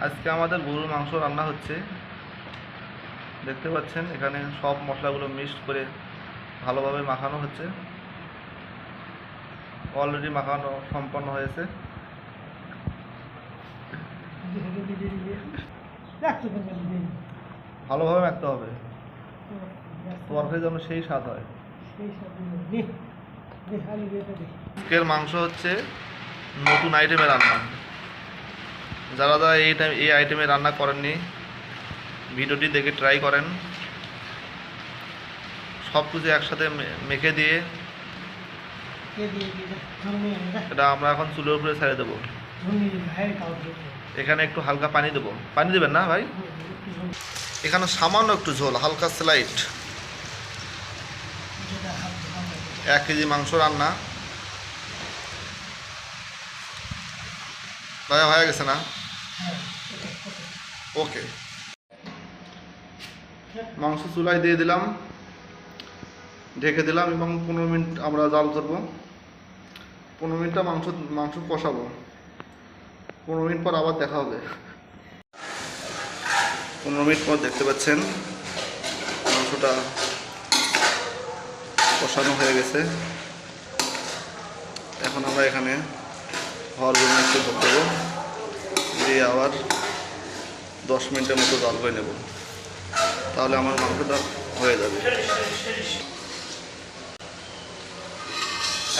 আজকে আমাদের গরুর মাংস রান্না হচ্ছে। দেখতে পাচ্ছেন এখানে সব মশলাগুলো মিক্সড করে ভালোভাবে মাখানো হচ্ছে। অলরেডি মাখানো সম্পন্ন হয়েছে। ভালোভাবে মাখতে হবে। তরকারি যেন সেই স্বাদ হয়। মাংস হচ্ছে নতুন আইটেমে রান্না। যারা যারা এই টাইম এই আইটেমে রান্না করেননি ভিডিওটি দেখে ট্রাই করেন। সব কিছু একসাথে মেখে দিয়ে এটা আমরা এখন চুলের উপরে ছেড়ে দেবো। এখানে একটু হালকা পানি দেবো। পানি দেবেন না ভাই? এখানে সামান্য একটু ঝোল হালকা স্লাইট এক কেজি মাংস রান্না। ভাইয়া হয়ে গেছে না? ওকে মাংস চুলায় দিয়ে দিলাম, ঢেকে দিলাম এবং পনেরো মিনিট আমরা জাল করব পনেরো মিনিটটা মাংস মাংস কষাবো। পনেরো মিনিট পর আবার দেখা হবে। পনেরো মিনিট পর দেখতে পাচ্ছেন মাংসটা কষানো হয়ে গেছে। এখন আমরা এখানে জন্য একটু দেবো দিয়ে আবার দশ মিনিটের মতো জল করে নেব। তাহলে আমার মাংসটা হয়ে যাবে।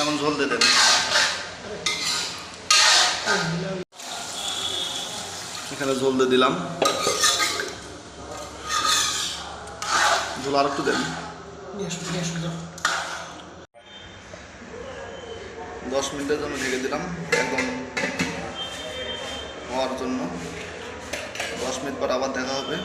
এমন ঝোল দিয়ে দেবেন। এখানে ঝোল দিয়ে দিলাম। ঝোল আর একটু দেন। দশ মিনিটের জন্য ঢেকে দিলাম। একদম হওয়ার জন্য। দশ মিনিট পর আবার দেখা হবে।